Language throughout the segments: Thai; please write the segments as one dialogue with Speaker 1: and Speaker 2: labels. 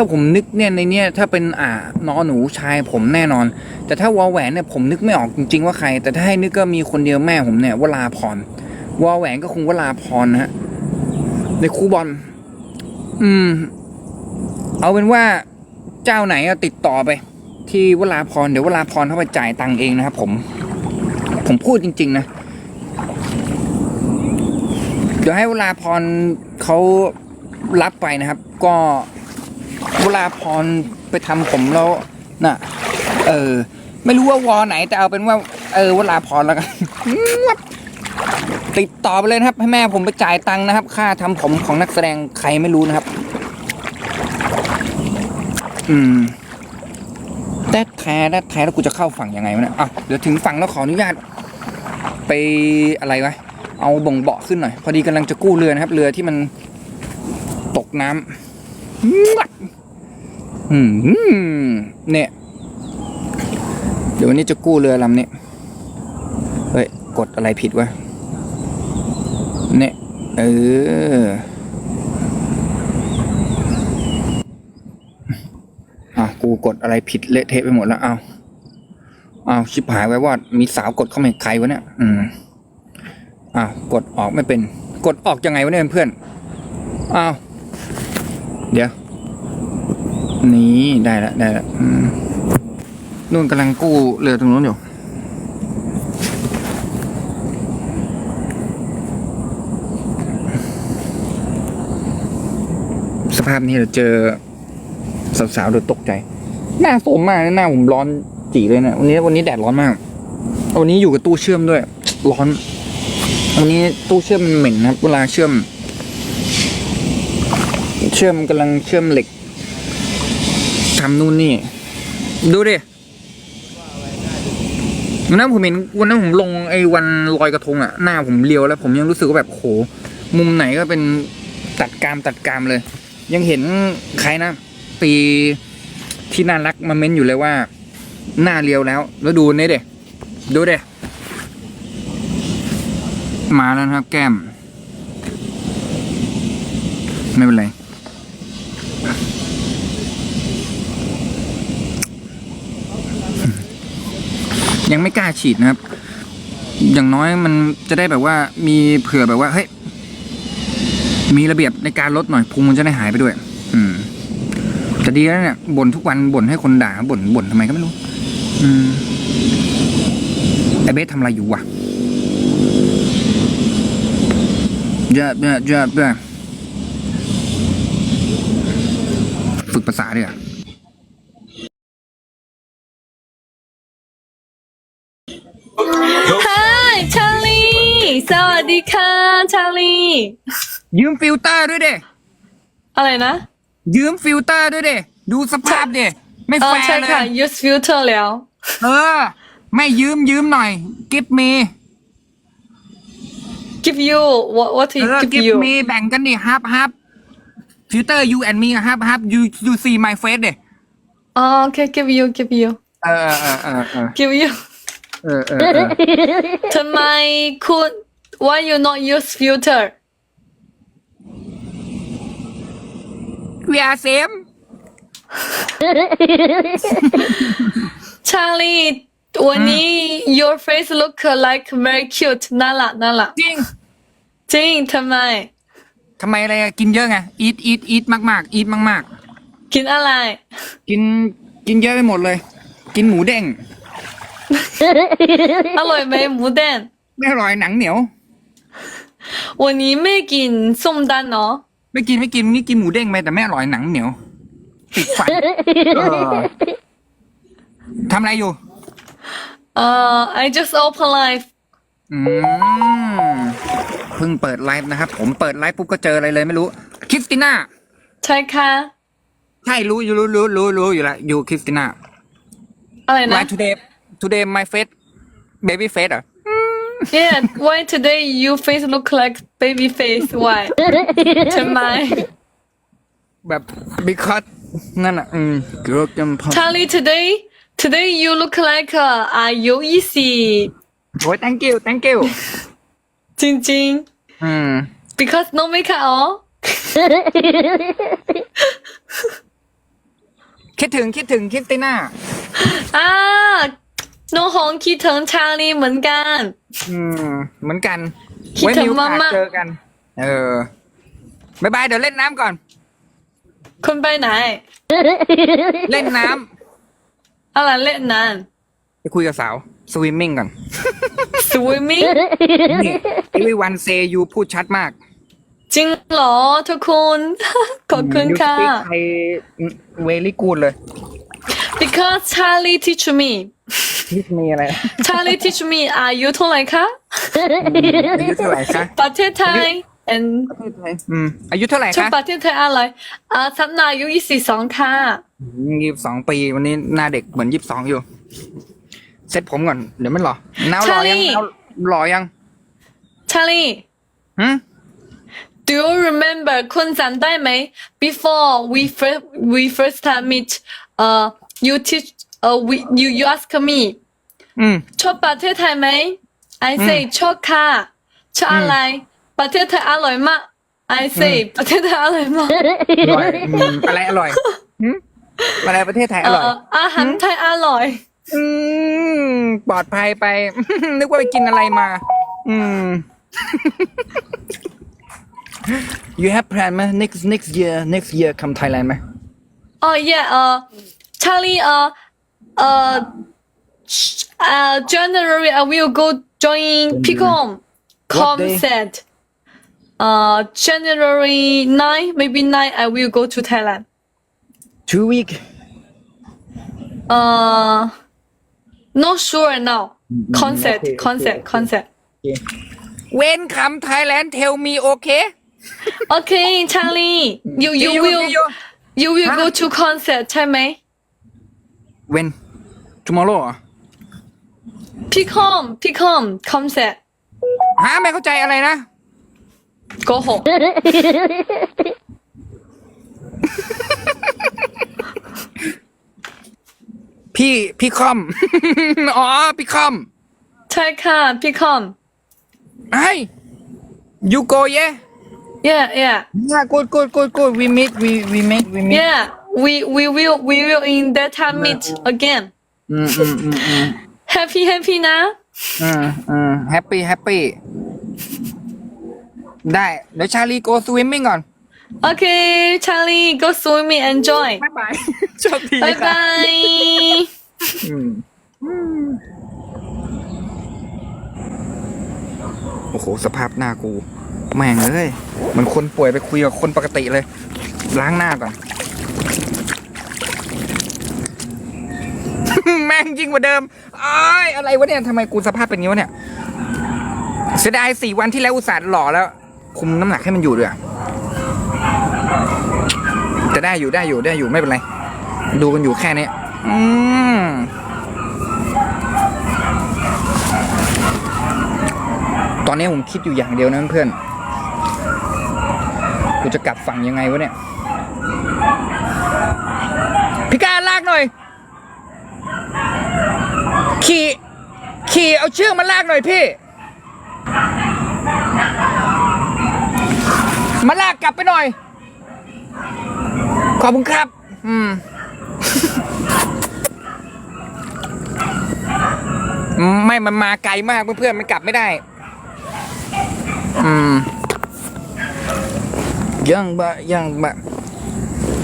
Speaker 1: ถ้าผมนึกเนี่ยในเนี่ยถ้าเป็นอ่านอหนูชายผมแน่นอน แต่ถ้าวอแหวนเนี่ยผมนึกไม่ออกจริง ๆ ว่าใคร แต่ถ้าให้นึกก็มีคนเดียวแม่ผมเนี่ยวลาพรวอแหวนก็คงวลาพรนะฮะในครูบอลอืม เอาเป็นว่าเจ้าไหนติดต่อไป ที่วลาพรเดี๋ยววลาพรเข้าไปจ่ายตังค์เองนะครับผมผมพูดจริง ๆ นะ เดี๋ยวให้วลาพรเขารับไปนะครับ ก็ วลาพรไปทำผมแล้วน่ะ เออ ไม่รู้ว่าวอไหนแต่เอาเป็นว่า เออเวลาพรแล้วกันติดต่อไปเลยนะครับ ให้แม่ผมไปจ่ายตังค์นะครับ ค่าทำผมของนักแสดงใครไม่รู้นะครับ อืมแต่แท้แต่แท้แล้วกูจะเข้าฝั่งยังไงวะเนี่ยอะเดี๋ยวถึงฝั่งแล้วขออนุญาต ไปอะไรวะเอาบ่งเบาะขึ้นหน่อย พอดีกำลังจะกู้เรือนะครับ เรือที่มันตกน้ำ อืมเนี่ย เดี๋ยววันนี้จะกู้เรือลำนี้ เฮ้ย กดอะไรผิดวะ เนี่ย เอออะกูกดอะไรผิดเละเทะไปหมดแล้วเอาเอาชิบหายไว้ว่ามีสาวกดเข้ามาใครวะเนี่ย อืมอ้าวกดออกไม่เป็น กดออกยังไงวะเนี่ยเพื่อนอ้าวเดี๋ยว นี่ได้ละได้ละนู่นกำลังกู้เรือตรงนู้นอยู่สภาพนี้เราเจอสาวๆเดี๋ยตกใจ หน้าโสมมากหน้าผมร้อนจีเลยเนะวันนี้วันนี้แดดร้อนมาก วันนี้อยู่กับตู้เชื่อมด้วย ร้อน วันนี้ตู้เชื่อมมันเหม็นนะครับ เวลาเชื่อม เชื่อมกำลังเชื่อมเหล็ก ทำนู่นนี่ ดูดิวันนั้นผมเห็นวันนั้นผมลงไอ้วันลอยกระทงอะหน้าผมเลียวแล้ว ผมยังรู้สึกว่าแบบโห มุมไหนก็เป็นตัดกรามตัดกรามเลย ยังเห็นใครนะตีที่น่ารักมาเม้นอยู่เลยว่า หน้าเลียวแล้ว แล้วดูนี่เด็ดูเด็มาแล้วครับแก้ม ไม่เป็นไร ยังไม่กล้าฉีดนะครับ อย่างน้อยมันจะได้แบบว่ามีเผื่อแบบว่าเฮ้ยมีระเบียบในการลดหน่อยพุงมันจะได้หายไปด้วย อืมแต่ดีแล้วเนี่ยบ่นทุกวันบ่นให้คนด่าบ่นบ่นทำไมก็ไม่รู้ อืมไอเบสทำอะไรอยู่วะเยอะเยอะเยอะเยอะฝึกภาษาด้วย
Speaker 2: สวัสดีค่ะชาลี
Speaker 1: ยืมฟิลเตอร์ด้วยเด้
Speaker 2: อะไรนะ
Speaker 1: ยืมฟิลเตอร์ด้วยเด้ดูสภาพเด้ไม่
Speaker 2: เอ
Speaker 1: แฟ
Speaker 2: อ
Speaker 1: ร์
Speaker 2: ใช่
Speaker 1: เล
Speaker 2: ค่ะ
Speaker 1: ย
Speaker 2: use filter แล้ว
Speaker 1: เออ ไม่ยืมยืมหน่อย กิฟมี
Speaker 2: give you what what
Speaker 1: เอ
Speaker 2: is
Speaker 1: อ
Speaker 2: give
Speaker 1: กิฟ
Speaker 2: you
Speaker 1: มีแบ่งกันดิฮับฮับฟิลเตอร์ you and me ฮับฮับ you you see my face เด้
Speaker 2: อ๋อ okay give you give you
Speaker 1: เออเออเออเออ
Speaker 2: give you
Speaker 1: เออเออเออ
Speaker 2: ทำไมคุณ why you not use filter
Speaker 1: we are same
Speaker 2: ชาลีวันนี้ your face look like very cute น่ารักน่ารัก
Speaker 1: จริง
Speaker 2: จริงทำไม
Speaker 1: ทำไมอะไรอะกินเยอะไง eat eat eat มากมากๆ eat มากมาก
Speaker 2: กินอะไร
Speaker 1: ๆกินกินเยอะไปหมดเลย กินหมูเด้ง
Speaker 2: อร่อยไหมหมูแดง
Speaker 1: ไม่อร่อยหนังเหนียว
Speaker 2: วันนี้ไม่กินส้มดันเนาะ
Speaker 1: ไม่กินไม่กินนี่กินหมูเด้งไปแต่ไม่อร่อยหนังเหนียวติดฟันเออทำอะไรอยู่
Speaker 2: เอ่อ I just open live
Speaker 1: อืมเพิ่งเปิดไลฟ์นะครับ ผมเปิดไลฟ์ปุ๊บก็เจออะไรเลยไม่รู้คริสติน่า
Speaker 2: ใช่ค่ะ
Speaker 1: ใช่รู้อยู่รู้รู้รู้รู้อยู่ละอยู่คริสติน่า
Speaker 2: อะไรนะ
Speaker 1: Why today today my face baby face อะ
Speaker 2: Yeah why today you face look like baby face why ทำไม
Speaker 1: แบบ because นั่นอ่ะ อืมเกือบจำพอ
Speaker 2: Charlie today today you look like อายุยี่สิบ
Speaker 1: โอ้ย thank you thank you
Speaker 2: จริง
Speaker 1: อืม
Speaker 2: ๆ because no makeup อ๋อ
Speaker 1: ดถึงคิดถึงคริสติน่า
Speaker 2: อ่า น้องหงคิดถึงชาลีเหมือนกัน
Speaker 1: อืม เหมือนกัน
Speaker 2: คิด
Speaker 1: ไว้
Speaker 2: ถึง
Speaker 1: มีโอกาส
Speaker 2: มากๆ
Speaker 1: เจอกัน เออบายบายเดี๋ยวเล่นน้ำก่อน
Speaker 2: คุณไปไหน
Speaker 1: เล่นน้ำ
Speaker 2: อะไรเล่นนั้น
Speaker 1: ไปคุยกับสาวสวิมมิ่งก่อน
Speaker 2: swimming
Speaker 1: นี่ everyone say you พูดชัดมาก
Speaker 2: จริงเหรอทุกคน ขอบคุณ
Speaker 1: You
Speaker 2: ค่ะ
Speaker 1: speak Thai very good เลย
Speaker 2: because Charlie teach me
Speaker 1: ที่มีอะไร
Speaker 2: Charlie teach me อายุเท่าไหร่คะ
Speaker 1: อายุเท่าไหร่คะ
Speaker 2: ประเทศไทย and
Speaker 1: อืมอายุเท่าไหร่
Speaker 2: ชอบ
Speaker 1: คะ
Speaker 2: ประเทศไทยอะไรอ่าสัปนาอายุยี่สิบสองค่ะ
Speaker 1: ยี่สิบสองปีวันนี้หน้าเด็กเหมือนยี่สิบสองอยู่ เซ็ตผมก่อน เดี๋ยวมันหล่อน้าวหล่อยัง
Speaker 2: ใช่
Speaker 1: น้าวหล่อยัง
Speaker 2: Charlie
Speaker 1: หืม
Speaker 2: do you remember คุณจำได้ไหม before we first we first time meet uh you teach uh we you you ask me
Speaker 1: อืม
Speaker 2: ชอบประเทศไทยไหม I say ชอบค่ะชอบอะไร ประเทศไทยอร่อยมาก I say ประเทศไทยอร่อยมาก
Speaker 1: อร่อยอืมอะไรอร่อยหืมอะไรประเทศไทยอร่อย
Speaker 2: เอ่ออาหารไทยอร่อย
Speaker 1: อืม ปลอดภัยไป นึกว่าไปกินอะไรมา อืม you have plan ไหม next next year next year come Thailand ไหม
Speaker 2: Oh yeah, uh, Charlie, uh, uh, sh- uh, January I will go join Picom
Speaker 1: What day?
Speaker 2: concert. Uh, January nine, maybe nine, I will go to Thailand.
Speaker 1: two week
Speaker 2: Uh, not sure now. Concert,
Speaker 1: okay, okay,
Speaker 2: concert,
Speaker 1: okay.
Speaker 2: concert.
Speaker 1: when come Thailand tell me okay
Speaker 2: Okay, Charlie, you you
Speaker 1: See you,
Speaker 2: will
Speaker 1: see you.
Speaker 2: you will go
Speaker 1: Huh?
Speaker 2: to concert, ใช่ไหม
Speaker 1: when tomorrow เหรอ
Speaker 2: Picom, Picom concert.
Speaker 1: ฮะไม่เข้าใจอะไรนะ
Speaker 2: Go home.
Speaker 1: พี่พี่คอม อ๋อ พี่คอม
Speaker 2: ใช่ค่ะ Picom.
Speaker 1: ไอ้ you go yeah
Speaker 2: Yeah, yeah.
Speaker 1: yeah good good good good we meet we we meet we meet
Speaker 2: Yeah, we we will we will in that time meet again.
Speaker 1: อืมอืมอืมอืม
Speaker 2: Happy happy นะ
Speaker 1: อืมอืมแฮปปี้แฮปปี้ได้ เดี๋ยวชาลี go swimming ก่อน
Speaker 2: Okay, Charlie, go swimming, enjoy.
Speaker 1: บ๊ายบาย โชคดี
Speaker 2: Bye
Speaker 1: ค่ะ
Speaker 2: bye.
Speaker 1: อืมโอ้โห สภาพหน้ากู แม่งเอ้ยเหมือนคนป่วยไปคุยกับคนปกติเลย ล้างหน้าก่อน แม่งยิ่งกว่าเดิมอ้ายอะไรวะเนี่ยทำไมกูสภาพเป็นงนี้วะเนี่ยเสียดายสี่วันที่แล้วอุตส่าห์หล่อแล้ว คุมน้ำหนักให้มันอยู่ด้วยแต่ได้อยู่ได้อยู่ได้อยู่ไม่เป็นไร ดูกันอยู่แค่นี้อืมตอนนี้ผมคิดอยู่อย่างเดียวนะเพื่อน กูจะกลับฝั่งยังไงวะเนี่ย อย ขี่ ขี่เอาเชือกมาลากหน่อยพี่ มาลากกลับไปหน่อย ขอบคุณครับ อืม ไม่ มันมาไกลมากเพื่อนๆ มันกลับไม่ได้ อืมยังบะยังบะ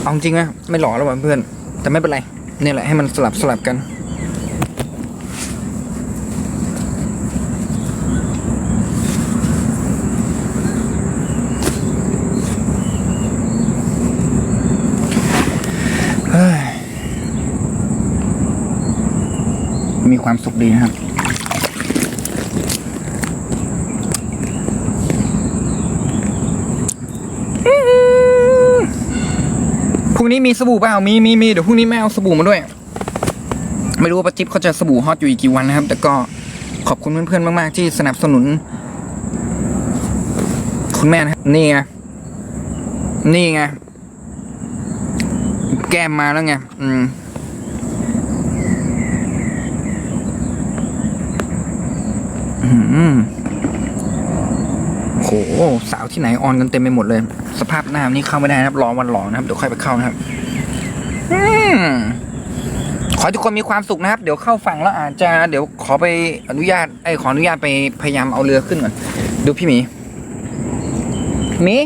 Speaker 1: เอาจริงนะไม่หล่อแล้วเพื่อน แต่ไม่เป็นไร เนี่ยแหละให้มันสลับสลับกัน มีความสุขดีนะครับ รุ่งนี้มีสบู่เปล่ามีมีมีเดี๋ยวพรุ่งนี้แม่เอาสบู่มาด้วย ไม่รู้ว่าป้าจิ๊บเขาจะสบู่ฮอตอยู่อีกกี่วันนะครับ แต่ก็ขอบคุณเพื่อนๆมาก ๆ ที่สนับสนุน คุณแม่นะครับนี่ไงนี่ไงแก้มมาแล้วไงอืมอืม สาวที่ไหนออนกันเต็มไปหมดเลย สภาพหน้านี้เข้าไม่ได้นะครับรอวันหลอนะครับเดี๋ยวค่อยไปเข้านะครับอืมอทุกคนมีความสุขนะครับ เดี๋ยวเข้าฝั่งแล้วอาจจะเดี๋ยวขอไปอนุญาตไอ้ขออนุญาตไปพยายามเอาเรือขึ้นก่อนดูพี่หมีหมี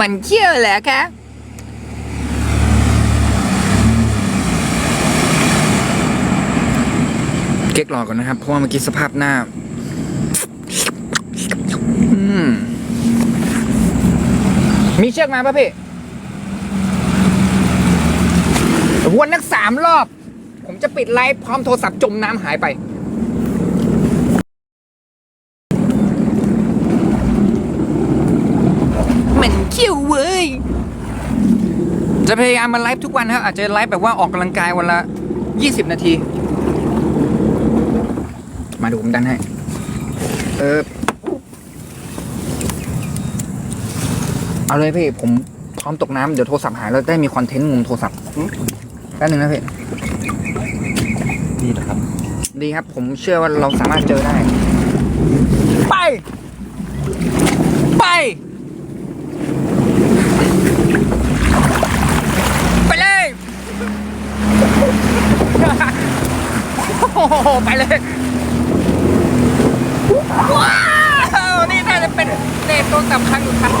Speaker 1: มันเชี่ยวแหละคะ เก๊กรอก่อนนะครับ เพราะว่าเมื่อกี้สภาพหน้าอืมมีเชือกมาป่ะพี่วนนักสามรอบ ผมจะปิดไลฟ์พร้อมโทรศัพท์จมน้ำหายไป มันคิวเว้ย จะพยายามมาไลฟ์ทุกวันครับอาจจะไลฟ์แบบว่าออกกำลังกายวันละ 20 นาทีมา ดูผมดันให้ เออ เอาเลยพี่ ผมพร้อมตกน้ำเดี๋ยวโทรศัพท์หายแล้วได้มีคอนเทนต์งมโทรศัพท์แป๊บนึงนะพี่
Speaker 3: ดีนะครับ
Speaker 1: ดีครับ ผมเชื่อว่าเราสามารถเจอได้ ไป ไปไปเลย โอ้โหไปเลย ว้าว นี่น่าจะเป็นเดทตัวสำคัญสุดท้าย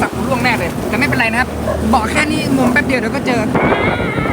Speaker 1: สับล่วงแน่เลย แต่ไม่เป็นไรนะครับ บอกแค่นี้งมแป๊บเดียวเดี๋ยวก็เจอ